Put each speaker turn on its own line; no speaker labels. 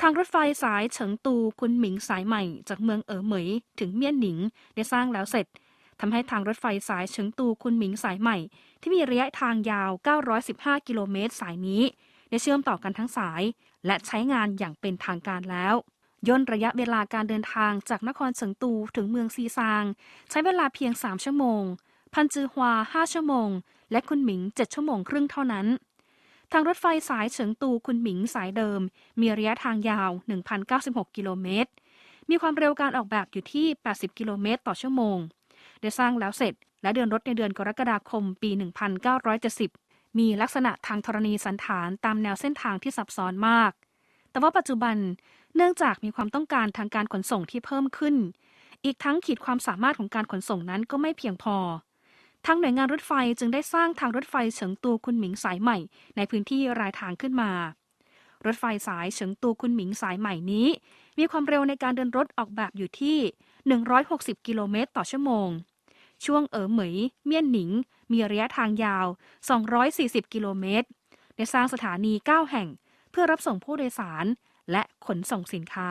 ทางรถไฟสายเฉิงตูคุนหมิงสายใหม่ จากเมืองเอ๋อเหมย ถึงเมี่ยนหนิงได้สร้างแล้วเสร็จทำให้ทางรถไฟสายเฉิงตูคุนหมิงสายใหม่ ที่มีระยะทางยาว 915 กิโลเมตรสายนี้ ได้เชื่อมต่อกันทั้งสาย และใช้งานอย่างเป็นทางการแล้ว ย่นระยะเวลาการเดินทางจากนครเฉิงตูถึงเมืองซีซาง ใช้เวลาเพียง 3 ชั่วโมง พันจือฮวา 5 ชั่วโมง และคุนหมิง 7 ชั่วโมงครึ่งเท่านั้น ทางรถไฟสายเฉิงตูคุนหมิงสายเดิม มีระยะทางยาว 1,096 กิโลเมตร มีความเร็วการออกแบบอยู่ที่ 80 กิโลเมตรต่อชั่วโมง ได้สร้างแล้วเสร็จ และเดินรถในเดือนกรกฎาคมปี 1970 มีลักษณะทางธรณีสันฐานตามแนวเส้นทางที่ซับซ้อนมาก แต่ว่าปัจจุบันเนื่องจากมีความต้องการทางการขนส่งที่เพิ่มขึ้น อีกทั้งขีดความสามารถของการขนส่งนั้นก็ไม่เพียงพอ ทางหน่วยงานรถไฟจึงได้สร้างทางรถไฟเฉิงตูคุนหมิงสายใหม่ ในพื้นที่รายทางขึ้นมา รถไฟสายเฉิงตูคุนหมิงสายใหม่นี้ มีความเร็วในการเดินรถออกแบบอยู่ที่ 160 กิโลเมตรต่อชั่วโมง ช่วงเอ๋อเหมย เมี่ยนหนิง มีระยะทางยาว 240 กิโลเมตร ได้สร้างสถานี 9 แห่ง เพื่อรับส่งผู้โดยสาร และขนส่งสินค้า